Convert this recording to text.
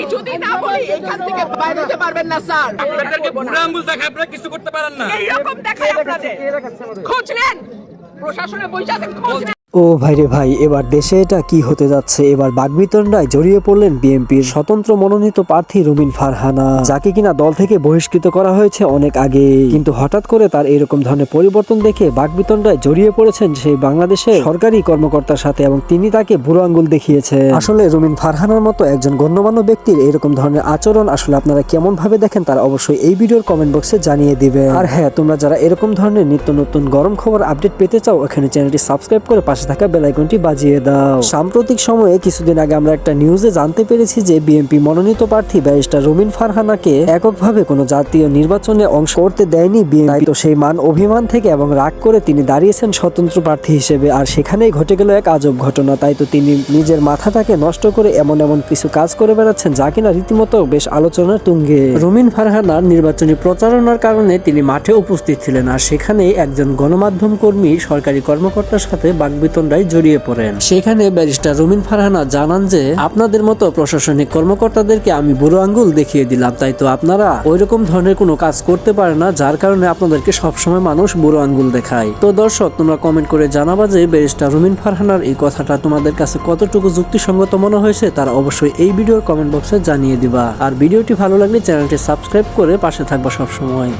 আমি যদি না বলি এখান থেকে বাইরে হতে পারবেন না স্যার। আপনাদেরকে বুড়া আঙ্গুল দেখা আপনারা কিছু করতে পারেন না। এইরকম দেখায় আপনাদের। খোঁজ নেন। প্রশাসনে বসে আছেন খোঁজ ও ভাইরে ভাই, এবার দেশে এটা কি হতে যাচ্ছে? এবার বাগবিতণ্ডায় জড়িয়ে পড়লেন বিএনপির স্বতন্ত্র মনোনীত প্রার্থী রুমিন ফারহানা, যাকে কিনা দল থেকে বহিষ্কৃত করা হয়েছে অনেক আগে। কিন্তু হঠাৎ করে তার এরকম ধরনের পরিবর্তন দেখে বাগবিতণ্ডায় জড়িয়ে পড়েছেন সেই বাংলাদেশের সরকারি কর্মকর্তার সাথে এবং তিনি তাকে বুড়ো আঙ্গুল দেখিয়েছে আসলে রুমিন ফারহানার মতো একজন গণ্যমান্য ব্যক্তির এরকম ধরনের আচরণ আসলে আপনারা কেমন ভাবে দেখেন তার অবশ্যই এই ভিডিওর কমেন্ট বক্সে জানিয়ে দিবে আর হ্যাঁ তোমরা যারা এরকম ধরনের নিত্য নতুন গরম খবর আপডেট পেতে চাও, এখানে চ্যানেলটি সাবস্ক্রাইব করে পাশে থাকা বেল আইকনটি বাজিয়ে দাও। সাম্প্রতিক সময়ে কিছুদিন আগে আমরা একটা নিউজে জানতে পেরেছি যে বিএনপি মনোনীত প্রার্থী ব্যারিস্টার রুমিন ফারহানাকে এককভাবে কোনো জাতীয় নির্বাচনে অংশ করতে দেয়নি বিএনপি তো সেই মান অভিমান থেকে এবং রাগ করে তিনি দাঁড়িয়েছেন স্বতন্ত্র প্রার্থী হিসেবে। আর সেখানেই ঘটে গেল এক আজব ঘটনা। তাই তো তিনি নিজের মাথাটাকে নষ্ট করে এমন এমন কিছু কাজ করে বেড়াচ্ছেন যা কিনা রীতিমতো বেশ আলোচনার তুঙ্গে। রুমিন ফারহানার নির্বাচনী প্রচারণার কারণে তিনি মাঠে উপস্থিত ছিলেন। আর সেখানে একজন গণমাধ্যম কর্মী সরকারি কর্মকর্তার সাথে বাগবিতণ্ডায় জড়িয়ে পড়েন। সেখানে ব্যারিস্টার রুমিন ফারহানা জানান যে, আপনাদের মতো প্রশাসনিক কর্মকর্তাদেরকে আমি বুড়ো আঙ্গুল দেখিয়ে দিলাম, তাই তো আপনারা ওইরকম ধরনের কোনো কাজ করতে পারে না, যার কারণে আপনাদেরকে সবসময় মানুষ বুড়ো আঙ্গুল দেখায়। তো দর্শক, তোমরা কমেন্ট করে জানাবা যে, ব্যারিস্টার রুমিন ফারহানার এই কথাটা তোমাদের কাছে কতটুকু যুক্তিসঙ্গত মনে হয়েছে, তারা অবশ্যই এই ভিডিওর কমেন্ট বক্সে জানিয়ে দিবা। আর ভিডিওটি ভালো লাগলে চ্যানেলটি সাবস্ক্রাইব করে পাশে থাকবা সবসময়।